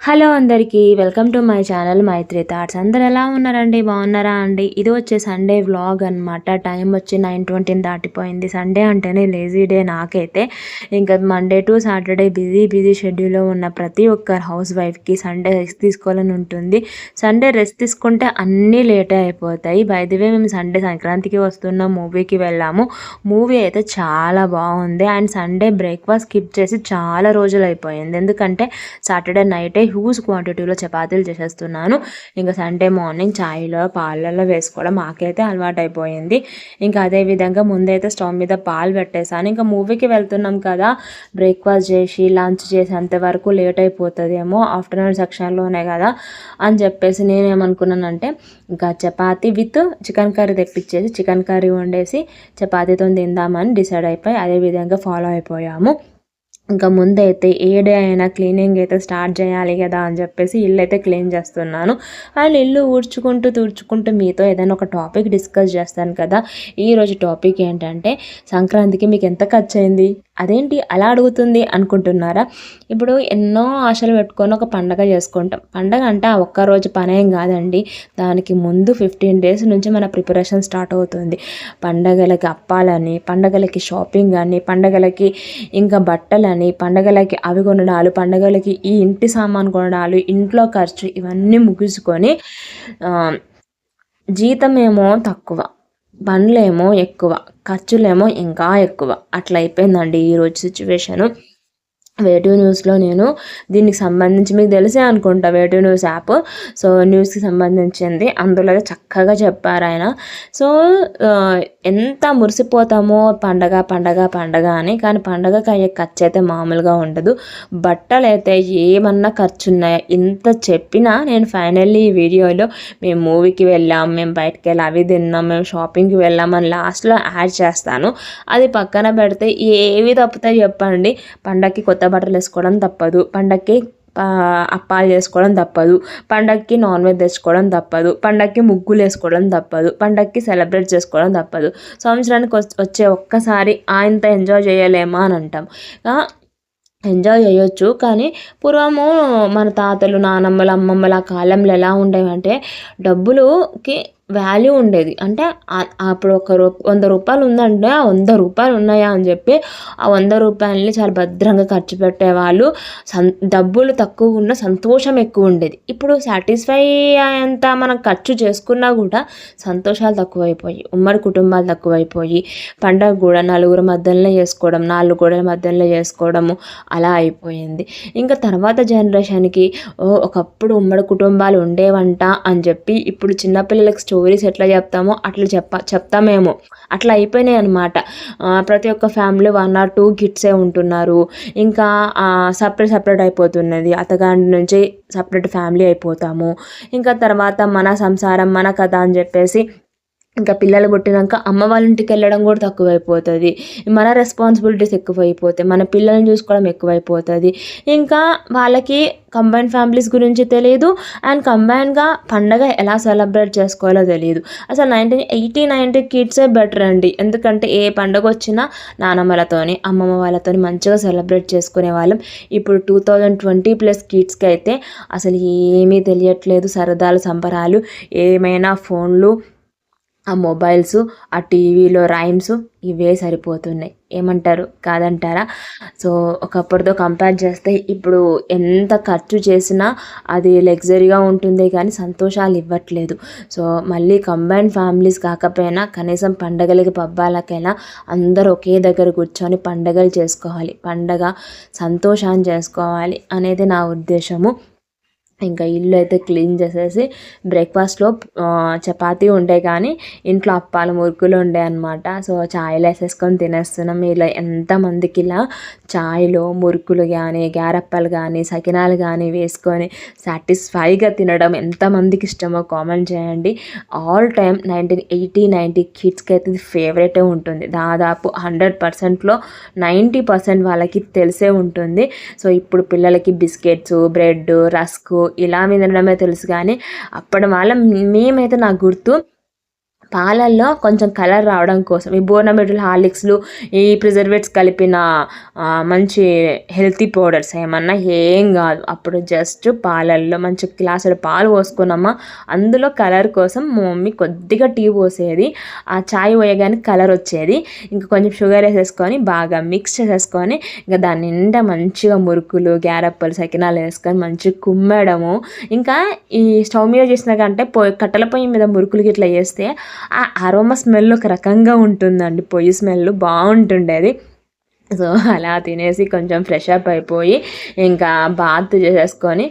Hello అందరికీ welcome to my channel Maitri thoughts. అందరు ఎలా ఉన్నారండి? బాగున్నారా అండి? ఇది వచ్చే సండే వ్లాగ్ అనమాట టైం వచ్చి నైన్ ట్వంటీని దాటిపోయింది. సండే అంటేనే లేజీ డే నాకైతే. ఇంకా Monday to Saturday busy busy షెడ్యూల్లో ఉన్న ప్రతి ఒక్క హౌస్ వైఫ్కి సండే రెస్ట్ తీసుకోవాలని ఉంటుంది. సండే రెస్ట్ తీసుకుంటే అన్నీ లేట్ అయిపోతాయి. బయదవే మేము సండే సంక్రాంతికి వస్తున్న మూవీకి వెళ్ళాము. మూవీ అయితే చాలా బాగుంది. అండ్ సండే బ్రేక్ఫాస్ట్ స్కిప్ చేసి చాలా రోజులు అయిపోయింది. ఎందుకంటే సాటర్డే నైటే హ్యూజ్ క్వాంటిటీలో చపాతీలు చేసేస్తున్నాను. ఇంకా సండే మార్నింగ్ ఛాయ్లో పాలల్లో వేసుకోవడం మాకైతే అలవాటు అయిపోయింది ఇంకా అదేవిధంగా ముందైతే స్టవ్ మీద పాలు పెట్టేశాను. ఇంకా మూవీకి వెళ్తున్నాం కదా బ్రేక్ఫాస్ట్ చేసి లంచ్ చేసేంత వరకు లేట్ అయిపోతుందేమో ఆఫ్టర్నూన్ సెక్షన్లోనే కదా అని చెప్పేసి నేనేమనుకున్నానంటే ఇంకా చపాతి విత్ చికెన్ కర్రీ తెప్పించేసి చికెన్ కర్రీ వండేసి చపాతీతో తిందామని డిసైడ్ అయిపోయి అదేవిధంగా ఫాలో అయిపోయాము. ఇంకా ముందైతే ఏ డే అయినా క్లీనింగ్ అయితే స్టార్ట్ చేయాలి కదా అని చెప్పేసి ఇల్లు అయితే క్లీన్ చేస్తున్నాను. అండ్ ఇల్లు ఊడ్చుకుంటూ తుడుచుకుంటూ మీతో ఏదైనా ఒక టాపిక్ డిస్కస్ చేస్తాను కదా. ఈరోజు టాపిక్ ఏంటంటే సంక్రాంతికి మీకు ఎంత ఖర్చు అయింది అదేంటి అలా అడుగుతుంది అనుకుంటున్నారా? ఇప్పుడు ఎన్నో ఆశలు పెట్టుకొని ఒక పండగ చేసుకుంటాం. పండగ అంటే ఆ ఒక్కరోజు పనేం కాదండి. దానికి ముందు ఫిఫ్టీన్ డేస్ నుంచి మన ప్రిపరేషన్ స్టార్ట్ అవుతుంది. పండగలకి అప్పాలని పండగలకి షాపింగ్ అని పండగలకి ఇంకా బట్టలని పండగలకి అవి కొనడాలు పండగలకి ఈ ఇంటి సామాన్ కొనడాలు ఇంట్లో ఖర్చు ఇవన్నీ ముగించుకొని జీతమేమో తక్కువ పనులేమో ఎక్కువ ఖర్చులేమో ఇంకా ఎక్కువ. అట్లా అయిపోయిందండి ఈరోజు సిచ్యువేషను వేటివ్ న్యూస్లో నేను దీనికి సంబంధించి మీకు తెలిసే అనుకుంటా వేటివ్ న్యూస్ యాప్. సో న్యూస్కి సంబంధించింది. అందులో చక్కగా చెప్పారు ఆయన. సో ఎంత మురిసిపోతామో పండగ పండగ పండగ అని. కానీ పండగకి అయ్యే ఖర్చు అయితే మామూలుగా ఉండదు. బట్టలు అయితే ఏమన్నా ఖర్చు ఉన్నాయా? ఇంత చెప్పినా నేను ఫైనల్లీ ఈ వీడియోలో మేము మూవీకి వెళ్ళాం మేము బయటకు వెళ్ళి అవి తిన్నాం మేము షాపింగ్కి వెళ్ళాం అని లాస్ట్లో యాడ్ చేస్తాను. అది పక్కన పెడితే ఏవి తప్పుతాయి చెప్పండి. పండగకి కొత్త బట్టలు వేసుకోవడం తప్పదు. పండక్కి అప్పాలు చేసుకోవడం తప్పదు. పండక్కి నాన్ వెజ్ తెచ్చుకోవడం తప్పదు. పండక్కి ముగ్గులు వేసుకోవడం తప్పదు. పండక్కి సెలబ్రేట్ చేసుకోవడం తప్పదు. సంవత్సరానికి వచ్చే ఒక్కసారి ఆయనతో ఎంజాయ్ చేయలేమా అని అంటాం. ఎంజాయ్ చేయొచ్చు. కానీ పూర్వము మన తాతలు నానమ్మలు అమ్మమ్మల కాలంలో ఎలా ఉండేవంటే డబ్బులుకి వాల్యూ ఉండేది. అంటే అప్పుడు ఒక రూ వంద రూపాయలు ఉందంటే ఆ వంద రూపాయలు ఉన్నాయా అని చెప్పి ఆ వంద రూపాయలని చాలా భద్రంగా ఖర్చు పెట్టేవాళ్ళు. సం డబ్బులు తక్కువ ఉన్న సంతోషం ఎక్కువ ఉండేది. ఇప్పుడు సాటిస్ఫై అయ్యేంత మనం ఖర్చు చేసుకున్నా కూడా సంతోషాలు తక్కువైపోయి ఉమ్మడి కుటుంబాలు తక్కువైపోయి పండగ కూడా నలుగురు మధ్యలో చేసుకోవడం నాలుగు గోడల మధ్యలో చేసుకోవడము అలా అయిపోయింది. ఇంకా తర్వాత జనరేషన్కి ఒకప్పుడు ఉమ్మడి కుటుంబాలు ఉండేవంట అని చెప్పి ఇప్పుడు చిన్నపిల్లలకి స్టోరీ స్టోరీస్ ఎట్లా చెప్తామో అట్లా చెప్ప చెప్తామేమో. అట్లా అయిపోయినాయి అనమాట ప్రతి ఒక్క ఫ్యామిలీ వన్ ఆర్ టూ కిడ్సే ఉంటున్నారు. ఇంకా సపరేట్ సపరేట్ అయిపోతున్నది. అతగాండి నుంచి సపరేట్ ఫ్యామిలీ అయిపోతాము. ఇంకా తర్వాత మన సంసారం మన కథ అని చెప్పేసి ఇంకా పిల్లలు పుట్టినాక అమ్మ వాళ్ళ ఇంటికి వెళ్ళడం కూడా తక్కువైపోతుంది. మన రెస్పాన్సిబిలిటీస్ ఎక్కువైపోతాయి. మన పిల్లల్ని చూసుకోవడం ఎక్కువైపోతుంది. ఇంకా వాళ్ళకి కంబైన్ ఫ్యామిలీస్ గురించి తెలియదు. అండ్ కంబైన్గా పండగ ఎలా సెలబ్రేట్ చేసుకోవాలో తెలియదు. అసలు నైన్టీన్ ఎయిటీ నైన్టీ కిడ్సే బెటర్ అండి. ఎందుకంటే ఏ పండగ వచ్చినా నానమ్మలతోని అమ్మమ్మ వాళ్ళతోని మంచిగా సెలబ్రేట్ చేసుకునే వాళ్ళం. ఇప్పుడు టూ థౌజండ్ ట్వంటీ ప్లస్ కిడ్స్కి అయితే అసలు ఏమీ తెలియట్లేదు. సరదాలు సంబరాలు ఏమైనా ఫోన్లు ఆ మొబైల్స్ ఆ టీవీలో రైమ్స్ ఇవే సరిపోతున్నాయి. ఏమంటారు? కాదంటారా? సో ఒకప్పటితో కంపేర్ చేస్తే ఇప్పుడు ఎంత ఖర్చు చేసినా అది లగ్జరీగా ఉంటుంది కానీ సంతోషాలు ఇవ్వట్లేదు. సో మళ్ళీ కంబైన్ ఫ్యామిలీస్ కాకపోయినా కనీసం పండగలకి పబ్బాలకైనా అందరూ ఒకే దగ్గర కూర్చొని పండగలు చేసుకోవాలి. పండగ సంతోషాన్ని చేసుకోవాలి అనేది నా ఉద్దేశము. ఇంకా ఇల్లు అయితే క్లీన్ చేసేసి బ్రేక్ఫాస్ట్లో చపాతీ ఉండే కానీ ఇంట్లో అప్పాలు మురుకులు ఉండే అనమాట సో ఛాయ్లు వేసేసుకొని తినేస్తున్నాం. ఇలా ఎంతమందికి ఇలా ఛాయ్లో మురుకులు కానీ గారప్పలు కానీ సకినాలు కానీ వేసుకొని సాటిస్ఫైగా తినడం ఎంతమందికి ఇష్టమో కామెంట్ చేయండి. All time nineteen eighty ninety కిడ్స్కి అయితే ఇది ఫేవరెటే ఉంటుంది. దాదాపు హండ్రెడ్ పర్సెంట్లో నైంటీ పర్సెంట్ వాళ్ళకి తెలిసే ఉంటుంది. సో ఇప్పుడు పిల్లలకి బిస్కెట్స్ బ్రెడ్ రస్కు ఇలా వినడమే తెలుసు కానీ అప్పటి వాళ్ళ మేమైతే నాకు గుర్తు పాలల్లో కొంచెం కలర్ రావడం కోసం ఈ బోర్నమిటల్ హార్లిక్స్లు ఈ ప్రిజర్వేట్స్ కలిపిన మంచి హెల్తీ పౌడర్స్ ఏమన్నా ఏం కాదు. అప్పుడు జస్ట్ పాలల్లో మంచి గ్లాసులు పాలు పోసుకున్నామా అందులో కలర్ కోసం మమ్మీ కొద్దిగా టీ పోసేది. ఆ చాయ్ పోయగానే కలర్ వచ్చేది. ఇంకా కొంచెం షుగర్ వేసేసుకొని బాగా మిక్స్ చేసేసుకొని ఇంకా దాని నిండా మంచిగా మురుకులు గ్యారప్పలు సకినాలు వేసుకొని మంచిగా కుమ్మడము. ఇంకా ఈ స్టవ్ మీద చేసిన కంటే పొయ్యి కట్టెల పొయ్యి మీద మురుకులు ఇట్లా చేస్తే ఆ అరోమా స్మెల్ ఒక రకంగా ఉంటుందండి. పొయ్యి స్మెల్ బాగుంటుండేది. సో అలా తినేసి కొంచెం ఫ్రెష్ అప్ అయిపోయి ఇంకా బాత్ చేసేసుకొని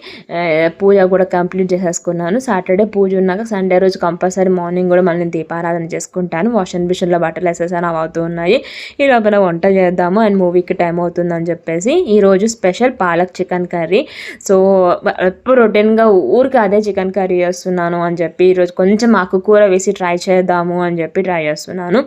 పూజ కూడా కంప్లీట్ చేసేసుకున్నాను. సాటర్డే పూజ ఉన్నాక సండే రోజు కంపల్సరీ మార్నింగ్ కూడా మళ్ళీ దీపారాధన చేసుకుంటాను. వాషింగ్ మిషన్లో బట్టలు వేసేసాను అవి అవుతూ ఉన్నాయి. ఈ లోపల వంట చేద్దాము అండ్ మూవీకి టైం అవుతుందని చెప్పేసి ఈరోజు special palak chicken curry. So ఎప్పుడు రొటీన్గా ఊరికి అదే చికెన్ కర్రీ చేస్తున్నాను అని చెప్పి ఈరోజు కొంచెం ఆకుకూర వేసి ట్రై చేద్దాము అని చెప్పి ట్రై చేస్తున్నాను.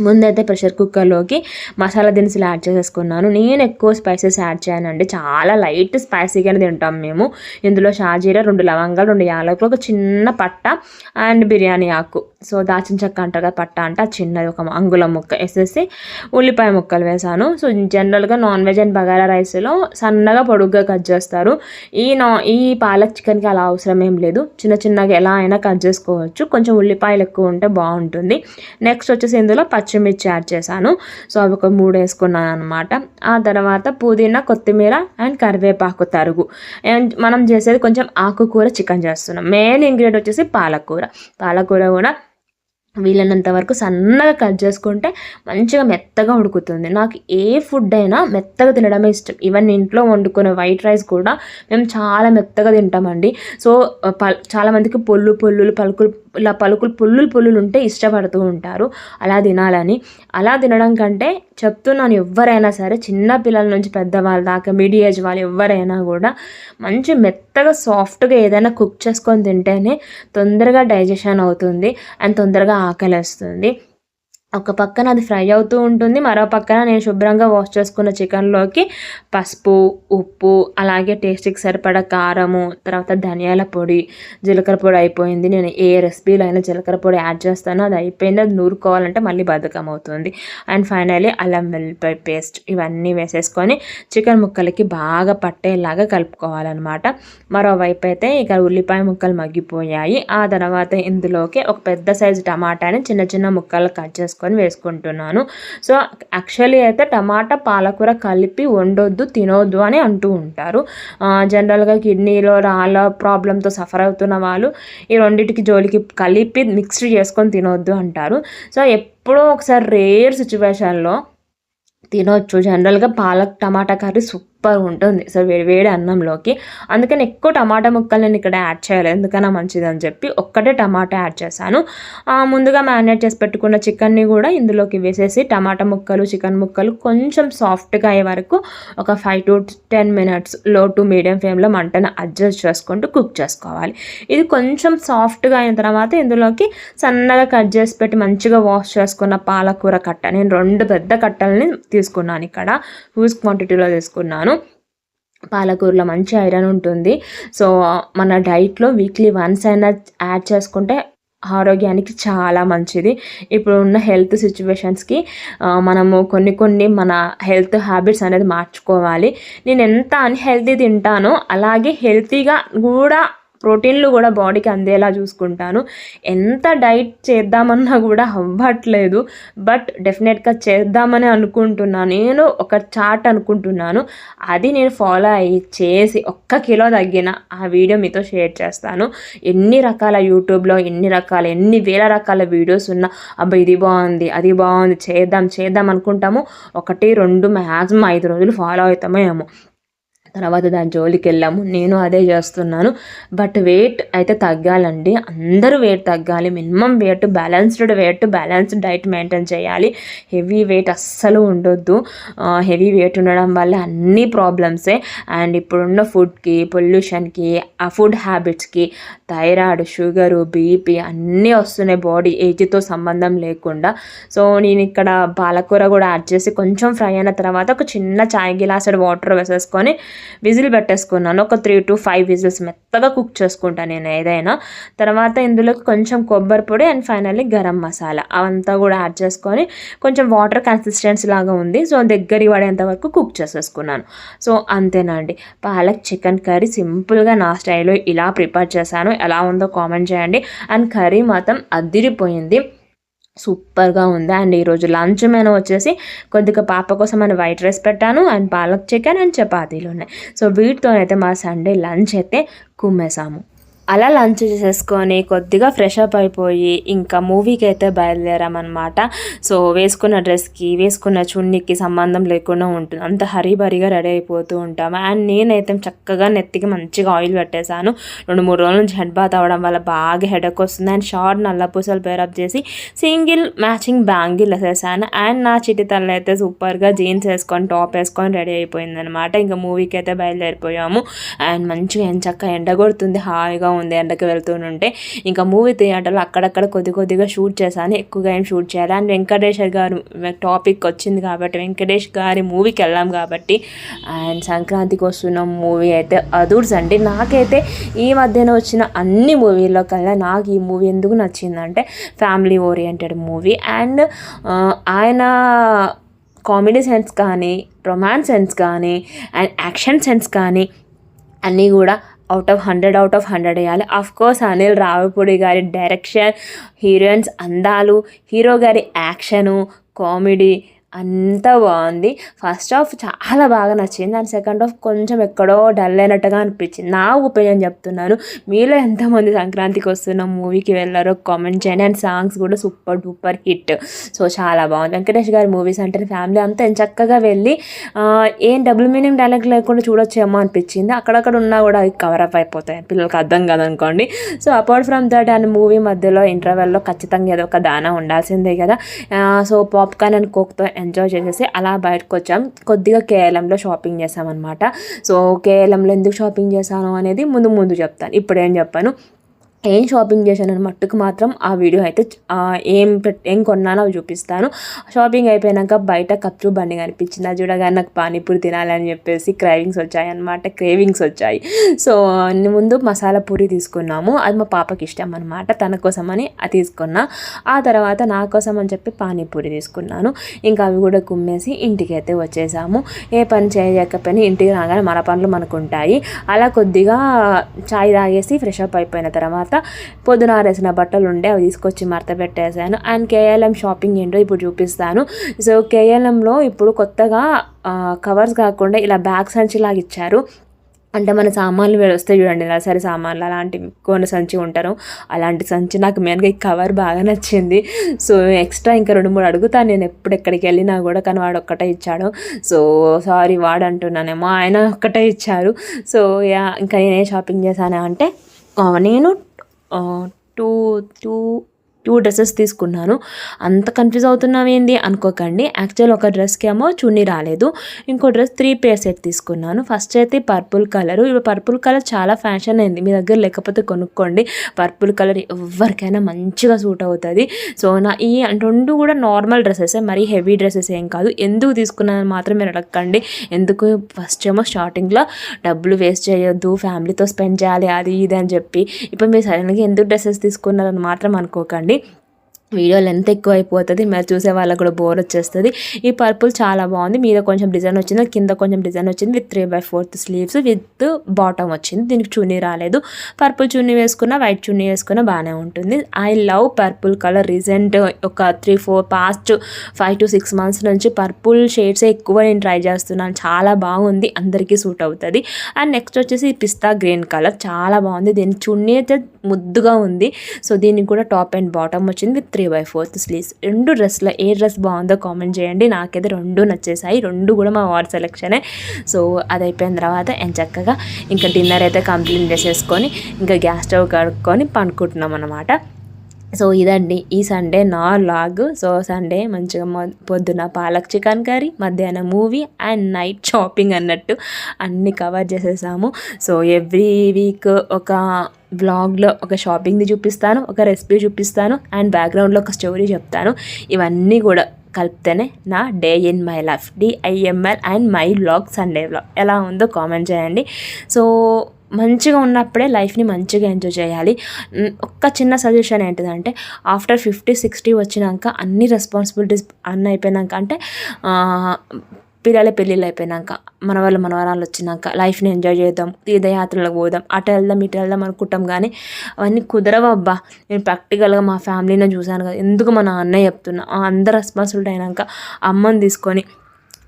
ముందైతే ప్రెషర్ కుక్కర్లోకి మసాలా దినుసులు యాడ్ చేసేసుకున్నాను. నేను ఎక్కువ స్పైసెస్ యాడ్ చేయనండి. చాలా లైట్ స్పైసీగానే తింటాం మేము. ఇందులో షాజీరా రెండు లవంగాలు రెండు యాలకులు ఒక చిన్న పట్ట అండ్ బిర్యానీ ఆకు. సో దాచిన చెక్క అంటారు కదా పట్ట అంటే చిన్నది ఒక అంగుళం ముక్క వేసేసి ఉల్లిపాయ ముక్కలు వేసాను. సో జనరల్గా నాన్ వెజ్ అండ్ బగారా రైస్లో సన్నగా పొడుగ్గా కట్ చేస్తారు. ఈ నా ఈ పాలక్ చికెన్కి అలా అవసరం ఏం లేదు. చిన్న చిన్నగా ఎలా అయినా కట్ చేసుకోవచ్చు. కొంచెం ఉల్లిపాయలు ఎక్కువ ఉంటే బాగుంటుంది. నెక్స్ట్ వచ్చేసి ఇందులో పచ్చిమిర్చి యాడ్ చేశాను. సో అవి ఒక మూడు వేసుకున్నాను అనమాట ఆ తర్వాత పుదీనా కొత్తిమీర అండ్ కరివేపాకు తరుగు. అండ్ మనం చేసేది కొంచెం ఆకుకూర చికెన్ చేస్తున్నాం. మెయిన్ ఇంగ్రీడియంట్ వచ్చేసి పాలకూర. పాలకూర కూడా వీలైనంత వరకు సన్నగా కట్ చేసుకుంటే మంచిగా మెత్తగా ఉడుకుతుంది. నాకు ఏ ఫుడ్ అయినా మెత్తగా తినడమే ఇష్టం. ఈవెన్ ఇంట్లో వండుకునే వైట్ రైస్ కూడా మేము చాలా మెత్తగా తింటామండి. సో పల్ చాలామందికి పొల్లు పొల్లులు పలుకులు ఇలా పలుకులు పొల్లులు పొల్లులు ఉంటే ఇష్టపడుతూ ఉంటారు. అలా తినాలని. అలా తినడం కంటే చెప్తున్నాను ఎవరైనా సరే చిన్న పిల్లల నుంచి పెద్దవాళ్ళ దాకా మిడి ఏజ్ వాళ్ళు ఎవరైనా కూడా మంచి మెత్తగా సాఫ్ట్గా ఏదైనా కుక్ చేసుకొని తింటేనే తొందరగా డైజెషన్ అవుతుంది. అండ్ తొందరగా ఆకలిస్తుంది ఒక పక్కన అది ఫ్రై అవుతూ ఉంటుంది. మరో పక్కన నేను శుభ్రంగా వాష్ చేసుకున్న చికెన్లోకి పసుపు ఉప్పు అలాగే టేస్ట్కి సరిపడ కారము తర్వాత ధనియాల పొడి జీలకర్ర పొడి అయిపోయింది. నేను ఏ రెసిపీలో అయినా జీలకర్ర పొడి యాడ్ చేస్తానో. అది అయిపోయింది. అది నూరుకోవాలంటే మళ్ళీ బద్ధకం అవుతుంది అండ్ ఫైనలీ అల్లం వెల్లిపాయ పేస్ట్ ఇవన్నీ వేసేసుకొని చికెన్ ముక్కలకి బాగా పట్టేలాగా కలుపుకోవాలన్నమాట. మరోవైపు అయితే ఇక ఉల్లిపాయ ముక్కలు మగ్గిపోయాయి. ఆ తర్వాత ఇందులోకి ఒక పెద్ద సైజు టమాటాని చిన్న చిన్న ముక్కలు కట్ చేసుకొని చేసుకొని వేసుకుంటున్నాను. సో యాక్చువల్లీ అయితే టమాటా పాలకూర కలిపి వండొద్దు తినొద్దు అని అంటూ ఉంటారు. జనరల్గా కిడ్నీలో రాళ్ళ ప్రాబ్లంతో సఫర్ అవుతున్న వాళ్ళు ఈ రెండింటికి జోలికి కలిపి మిక్స్డ్ చేసుకొని తినొద్దు అంటారు. సో ఎప్పుడో ఒకసారి రేర్ సిచ్యువేషన్లో తినొచ్చు. జనరల్గా పాలక్ టమాటా కర్రీ సూపర్ సూపర్ ఉంటుంది సో వేడి వేడి అన్నంలోకి. అందుకని ఎక్కువ టమాటా ముక్కలు నేను ఇక్కడ యాడ్ చేయాలి ఎందుకన్నా మంచిది అని చెప్పి ఒక్కటే టమాటా యాడ్ చేశాను. ముందుగా మ్యారినేట్ చేసి పెట్టుకున్న చికెన్ని కూడా ఇందులోకి వేసేసి టమాటా ముక్కలు చికెన్ ముక్కలు కొంచెం సాఫ్ట్గా అయ్యే వరకు ఒక ఫైవ్ టు టెన్ మినిట్స్లో టు మీడియం ఫ్లేమ్లో మంటను అడ్జస్ట్ చేసుకుంటూ కుక్ చేసుకోవాలి. ఇది కొంచెం సాఫ్ట్గా అయిన తర్వాత ఇందులోకి సన్నగా కట్ చేసి పెట్టి మంచిగా వాష్ చేసుకున్న పాలకూర కట్ట. నేను రెండు పెద్ద కట్టల్ని తీసుకున్నాను ఇక్కడ. హ్యూజ్ క్వాంటిటీలో తీసుకున్నాను. పాలకూరలో మంచి ఐరన్ ఉంటుంది. సో మన డైట్లో వీక్లీ వన్స్ అయినా యాడ్ చేసుకుంటే ఆరోగ్యానికి చాలా మంచిది. ఇప్పుడు ఉన్న హెల్త్ సిచ్యువేషన్స్కి మనము కొన్ని కొన్ని మన హెల్త్ హ్యాబిట్స్ అనేది మార్చుకోవాలి. నేను ఎంత అన్హెల్తీ తింటానో అలాగే హెల్తీగా కూడా ప్రోటీన్లు కూడా బాడీకి అందేలా చూసుకుంటాను. ఎంత డైట్ చేద్దామన్నా కూడా అవ్వట్లేదు. బట్ డెఫినెట్గా చేద్దామని అనుకుంటున్నాను నేను ఒక చాట్ అనుకుంటున్నాను. అది నేను ఫాలో అయ్యి చేసి ఒక్క కిలో తగ్గిన ఆ వీడియో మీతో షేర్ చేస్తాను. ఎన్ని రకాల యూట్యూబ్లో ఎన్ని రకాల ఎన్ని వేల రకాల వీడియోస్ ఉన్నా అబ్బా ఇది బాగుంది అది బాగుంది చేద్దాం చేద్దాం అనుకుంటాము ఒకటి రెండు మ్యాక్సిమం ఐదు రోజులు ఫాలో అవుతామో ఏమో. తర్వాత దాని జోలికి వెళ్ళాము నేను అదే చేస్తున్నాను. బట్ వెయిట్ అయితే తగ్గాలండి. అందరూ వెయిట్ తగ్గాలి. Minimum weight balanced weight balanced diet maintain చేయాలి. హెవీ వెయిట్ అస్సలు ఉండొద్దు. హెవీ వెయిట్ ఉండడం వల్ల అన్ని ప్రాబ్లమ్సే. అండ్ ఇప్పుడున్న ఫుడ్కి పొల్యూషన్కి ఆ ఫుడ్ హ్యాబిట్స్కి థైరాయిడ్ షుగరు బీపీ అన్నీ వస్తున్నాయి బాడీ ఏజ్తో సంబంధం లేకుండా. సో నేను ఇక్కడ పాలకూర కూడా యాడ్ చేసి కొంచెం ఫ్రై అయిన తర్వాత ఒక చిన్న చాయ్ గిలాసెడ్ వాటర్ వేసేసుకొని విజిల్ పెట్టేసుకున్నాను. ఒక త్రీ టు ఫైవ్ విజిల్స్ మెత్తగా కుక్ చేసుకుంటాను నేను ఏదైనా. తర్వాత ఇందులోకి కొంచెం కొబ్బరి పొడి అండ్ ఫైనల్లీ గరం మసాలా. అవంతా కూడా యాడ్ చేసుకొని కొంచెం వాటర్ కన్సిస్టెన్సీ లాగా ఉంది. సో దగ్గరికి పడేంత వరకు కుక్ చేసేసుకున్నాను. సో అంతేనండి. పాలక్ చికెన్ కర్రీ సింపుల్గా నా స్టైల్లో ఇలా ప్రిపేర్ చేశాను. ఎలా ఉందో కామెంట్ చేయండి. అండ్ కర్రీ మాత్రం అదిరిపోయింది. సూపర్గా ఉంది. అండ్ ఈరోజు లంచ్ మేము వచ్చేసి కొద్దిగా పాప కోసం అని వైట్ రైస్ పెట్టాను అండ్ పాలక్ చికెన్ అండ్ చపాతీలు ఉన్నాయి. సో వీటితోనైతే మా సండే లంచ్ అయితే కుమ్మేసాము అలా లంచ్ చేసేసుకొని కొద్దిగా ఫ్రెష్ అప్ అయిపోయి ఇంకా మూవీకి అయితే బయలుదేరామన్నమాట. సో వేసుకున్న డ్రెస్కి వేసుకున్న చున్నీకి సంబంధం లేకుండా ఉంటుంది. అంత హరీబరీగా రెడీ అయిపోతూ ఉంటాము. అండ్ నేనైతే చక్కగా నెత్తికి మంచిగా ఆయిల్ పెట్టేశాను. రెండు మూడు రోజుల నుంచి హెడ్ బాత్ అవ్వడం వల్ల బాగా హెడక్ వస్తుంది. అండ్ షార్ట్ నల్ల పూసలు పేరప్ చేసి సింగిల్ మ్యాచింగ్ బ్యాంగిల్ వేసేసాను అండ్ నా చిటి తల్లి అయితే సూపర్గా జీన్స్ వేసుకొని టాప్ వేసుకొని రెడీ అయిపోయింది అనమాట ఇంకా మూవీకి అయితే బయలుదేరిపోయాము. అండ్ మంచిగా ఎంచక్క ఎండ కొడుతుంది హాయిగా ఉంది ఎండకి వెళ్తూనుంటే ఇంకా మూవీ థియేటర్లో అక్కడక్కడ కొద్ది కొద్దిగా షూట్ చేశాను. ఎక్కువగా ఏం షూట్ చేయాలి. అండ్ వెంకటేశ్వర్ గారు టాపిక్ వచ్చింది కాబట్టి వెంకటేష్ గారి మూవీకి వెళ్ళాం కాబట్టి. అండ్ సంక్రాంతికి వస్తున్న మూవీ అయితే అదూర్స్ అండి. నాకైతే ఈ మధ్యన వచ్చిన అన్ని మూవీల్లో కల్లా నాకు ఈ మూవీ ఎందుకు నచ్చిందంటే ఫ్యామిలీ ఓరియంటెడ్ మూవీ. అండ్ ఆయన కామెడీ సెన్స్ కానీ రొమాన్స్ సెన్స్ కానీ అండ్ యాక్షన్ సెన్స్ కానీ అన్నీ కూడా out of hundred out of hundred వేయాలి. అఫ్ కోర్స్ అనిల్ రావిపూడి గారి డైరెక్షన్ హీరోయిన్స్ అందాలు హీరో గారి యాక్షను కామెడీ అంత బాగుంది. ఫస్ట్ హాఫ్ చాలా బాగా నచ్చింది. అండ్ సెకండ్ హాఫ్ కొంచెం ఎక్కడో డల్ అయినట్టుగా అనిపించింది. నా ఒపీనియన్ చెప్తున్నాను. మీలో ఎంతమంది సంక్రాంతికి వస్తున్న మూవీకి వెళ్ళారో కామెంట్ చేయండి. అండ్ సాంగ్స్ కూడా సూపర్ డూపర్ హిట్ సో చాలా బాగుంది. వెంకటేష్ గారి మూవీస్ అంటే ఫ్యామిలీ అంతా చక్కగా వెళ్ళి ఏం డబుల్ మీనింగ్ డైలాగ్ లేకుండా చూడొచ్చేమో అనిపించింది. అక్కడక్కడ ఉన్నా కూడా అవి కవర్ అప్ అయిపోతాయి. పిల్లలకి అర్థం కాదనుకోండి. So apart from that and movie మధ్యలో ఇంటర్వెల్లో ఖచ్చితంగా ఏదో ఒక దానా ఉండాల్సిందే కదా. సో పాప్కార్న్ అండ్ కోక్తో ఎంజాయ్ చేసేసి అలా బయటకు వచ్చాం కొద్దిగా కేఎలంలో షాపింగ్ చేసామన్నమాట. సో కేఎలంలో ఎందుకు షాపింగ్ చేశాను అనేది ముందు ముందు చెప్తాను. ఇప్పుడు ఏం చెప్పాను? ఏం షాపింగ్ చేశానని మట్టుకు మాత్రం ఆ వీడియో అయితే ఏం ఏం కొన్నానో అవి చూపిస్తాను. షాపింగ్ అయిపోయాక బయట కచ్చు బండి కనిపించింది. అది చూడగానే నాకు పానీపూరి తినాలని చెప్పేసి క్రేవింగ్స్ వచ్చాయి అనమాట క్రేవింగ్స్ వచ్చాయి. సో ముందు మసాలా పూరి తీసుకున్నాము. అది మా పాపకి ఇష్టం అనమాట తన కోసం అని అది తీసుకున్నా. ఆ తర్వాత నా కోసం అని చెప్పి పానీపూరి తీసుకున్నాను. ఇంకా అవి కూడా కుమ్మేసి ఇంటికి అయితే వచ్చేసాము. ఏ పని చేయకపోయినా ఇంటికి రాగానే మన పనులు మనకు ఉంటాయి అలా కొద్దిగా చాయ్ తాగేసి ఫ్రెష్ అప్ అయిపోయిన తర్వాత పొద్దున ఆరేసిన బట్టలు ఉండే అవి తీసుకొచ్చి మడత పెట్టేశాను. అండ్ కేఎల్ఎం షాపింగ్ ఏంటో ఇప్పుడు చూపిస్తాను. సో కేఎల్ఎంలో ఇప్పుడు కొత్తగా కవర్స్ కాకుండా ఇలా బ్యాగ్ సంచిలాగా ఇచ్చారు. అంటే మన సామాన్లు వస్తాయి చూడండి సరే సామాన్లు అలాంటి కోన సంచి ఉంటారు. అలాంటి సంచి నాకు మెయిన్గా ఈ కవర్ బాగా నచ్చింది. సో ఎక్స్ట్రా ఇంకా రెండు మూడు అడుగుతాను. నేను ఎప్పుడు ఎక్కడికి వెళ్ళినా కూడా కానీ వాడు ఒక్కటే ఇచ్చాడు. సో సారీ వాడు అంటున్నానేమో ఆయన ఒక్కటే ఇచ్చారు. సో యా ఇంకా నేనే షాపింగ్ చేశాను అంటే నేను టూ టూ టూ డ్రెస్సెస్ తీసుకున్నాను. అంత కన్ఫ్యూజ్ అవుతున్నాం ఏంది? అనుకోకండి. యాక్చువల్ ఒక డ్రెస్కి ఏమో చున్నీ రాలేదు. ఇంకో డ్రెస్ త్రీ పేర్ సెట్ తీసుకున్నాను. ఫస్ట్ అయితే పర్పుల్ కలర్ ఇప్పుడు పర్పుల్ కలర్ చాలా ఫ్యాషన్ అయింది. మీ దగ్గర లేకపోతే కొనుక్కోండి. పర్పుల్ కలర్ ఎవరికైనా మంచిగా సూట్ అవుతుంది. సో నా ఈ రెండు కూడా నార్మల్ డ్రెస్సెస్ మరీ హెవీ డ్రెస్సెస్ ఏం కాదు. ఎందుకు తీసుకున్నాను మాత్రం మీరు అడగండి ఎందుకు? ఫస్ట్ ఏమో స్టార్టింగ్లో డబ్బులు వేస్ట్ చేయొద్దు. ఫ్యామిలీతో స్పెండ్ చేయాలి. అది ఇది అని చెప్పి. ఇప్పుడు మీరు సడన్గా ఎందుకు డ్రెస్సెస్ తీసుకున్నారని మాత్రం అనుకోకండి. ಮಾಡಿ వీడియో లెంత్ ఎక్కువ అయిపోతుంది మరి చూసే వాళ్ళకి కూడా బోర్ వచ్చేస్తుంది. ఈ పర్పుల్ చాలా బాగుంది మీద కొంచెం డిజైన్ వచ్చింది కింద కొంచెం డిజైన్ వచ్చింది with three by fourth sleeves with bottom వచ్చింది దీనికి చున్నీ రాలేదు. పర్పుల్ చున్నీ వేసుకున్న వైట్ చున్నీ వేసుకున్న బాగానే ఉంటుంది. I love purple colour recent ఒక three four past five to six months నుంచి పర్పుల్ షేడ్సే ఎక్కువ నేను ట్రై చేస్తున్నాను. చాలా బాగుంది అందరికీ సూట్ అవుతుంది. అండ్ నెక్స్ట్ వచ్చేసి పిస్తా గ్రీన్ కలర్ చాలా బాగుంది. దీని చున్నీ అయితే ముద్దుగా ఉంది. సో దీనికి కూడా టాప్ అండ్ బాటమ్ వచ్చింది with three three by fourth sleeves రెండు డ్రెస్లో ఏ డ్రెస్ బాగుందో కామెంట్ చేయండి. నాకైతే రెండు నచ్చేసాయి. రెండు కూడా మా వార్ సెలెక్షనే సో అది అయిపోయిన తర్వాత చక్కగా ఇంకా డిన్నర్ అయితే కంప్లీట్ చేసేసుకొని ఇంకా గ్యాస్ స్టవ్ కడుక్కొని పండుకుంటున్నాం అనమాట సో ఇదండి ఈ సండే నా లాగ్. సో సండే మంచిగా పొద్దున పాలక్ చికెన్ కర్రీ మధ్యాహ్నం మూవీ అండ్ నైట్ షాపింగ్ అన్నట్టు అన్నీ కవర్ చేసేసాము. సో ఎవ్రీ వీక్ ఒక బ్లాగ్లో ఒక షాపింగ్ది చూపిస్తాను ఒక రెసిపీ చూపిస్తాను అండ్ బ్యాక్గ్రౌండ్లో ఒక స్టోరీ చెప్తాను. ఇవన్నీ కూడా కలిపితేనే నా day in my life. DIML and my blog Sunday blog ఎలా ఉందో కామెంట్ చేయండి. సో మంచిగా ఉన్నప్పుడే లైఫ్ని మంచిగా ఎంజాయ్ చేయాలి. ఒక్క చిన్న సజెషన్ ఏంటిదంటే ఆఫ్టర్ ఫిఫ్టీ సిక్స్టీ వచ్చినాక అన్ని రెస్పాన్సిబిలిటీస్ అన్నీ అయిపోయినాక అంటే పిల్లల పెళ్ళిళ్ళు అయిపోయినాక మన వాళ్ళ మనవరాలు వచ్చినాక లైఫ్ని ఎంజాయ్ చేద్దాం తీర్థయాత్రలకు పోదాం అటు వెళ్దాం ఇటు వెళ్దాం అనుకుంటాం కానీ అవన్నీ కుదరవబ్బా నేను ప్రాక్టికల్గా మా ఫ్యామిలీని చూశాను కదా ఎందుకు మా నాన్న చెప్తున్నా. అందరు రెస్పాన్సిబిలిటీ అయినాక అమ్మని తీసుకొని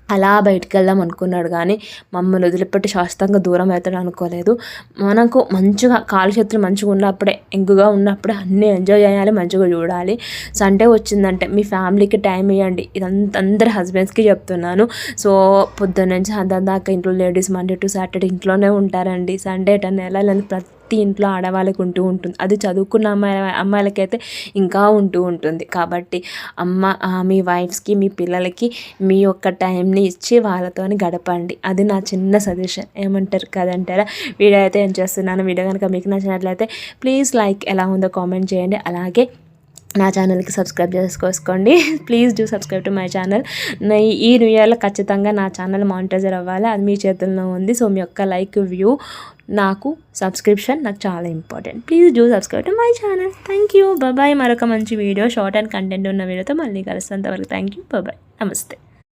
అలా బయటికి వెళ్దాం అనుకున్నాడు కానీ మమ్మల్ని వదిలిపెట్టి శాశ్వతంగా దూరం అవుతాడు అనుకోలేదు. మనకు మంచిగా కాలు చేతులు మంచిగా ఉన్నప్పుడే ఎంగుగా ఉన్నప్పుడే అన్నీ ఎంజాయ్ చేయాలి మంచిగా చూడాలి. సండే వచ్చిందంటే మీ ఫ్యామిలీకి టైం ఇవ్వండి ఇదంతా అందరి హస్బెండ్స్కి చెప్తున్నాను. సో పొద్దున్న నుంచి సాయంత్రం దాకా ఇంట్లో లేడీస్ మండే టు సాటర్డే ఇంట్లోనే ఉంటారండి. సండే టెన్ వెళ్ళాలని ప్రతి ఇంట్లో ఆడవాళ్ళకి ఉంటూ ఉంటుంది. అది చదువుకున్న అమ్మాయి అమ్మాయిలకైతే ఇంకా ఉంటూ ఉంటుంది. కాబట్టి అమ్మ మీ వైఫ్స్కి మీ పిల్లలకి మీ యొక్క టైంని ఇచ్చి వాళ్ళతోని గడపండి. అది నా చిన్న సజెషన్. ఏమంటారు కదంటారా? వీడియో అయితే ఏం చేస్తున్నాను. వీడియో కనుక మీకు నచ్చినట్లయితే ప్లీజ్ లైక్ ఎలా ఉందో కామెంట్ చేయండి. అలాగే నా ఛానల్కి subscribe చేసుకోసుకోండి. Please do subscribe to my channel ఈ న్యూ ఇయర్లో ఖచ్చితంగా నా ఛానల్ మానిటైజర్ అవ్వాలి. అది మీ చేతుల్లో ఉంది. సో మీ యొక్క లైక్ వ్యూ నాకు సబ్స్క్రిప్షన్ నాకు చాలా important please do subscribe to my channel thank you bye మరొక మంచి వీడియో షార్ట్ అండ్ కంటెంట్ ఉన్న వీడియోతో మళ్ళీ కలుస్తాను అంతవరకు థ్యాంక్ యూ బాయ్ నమస్తే.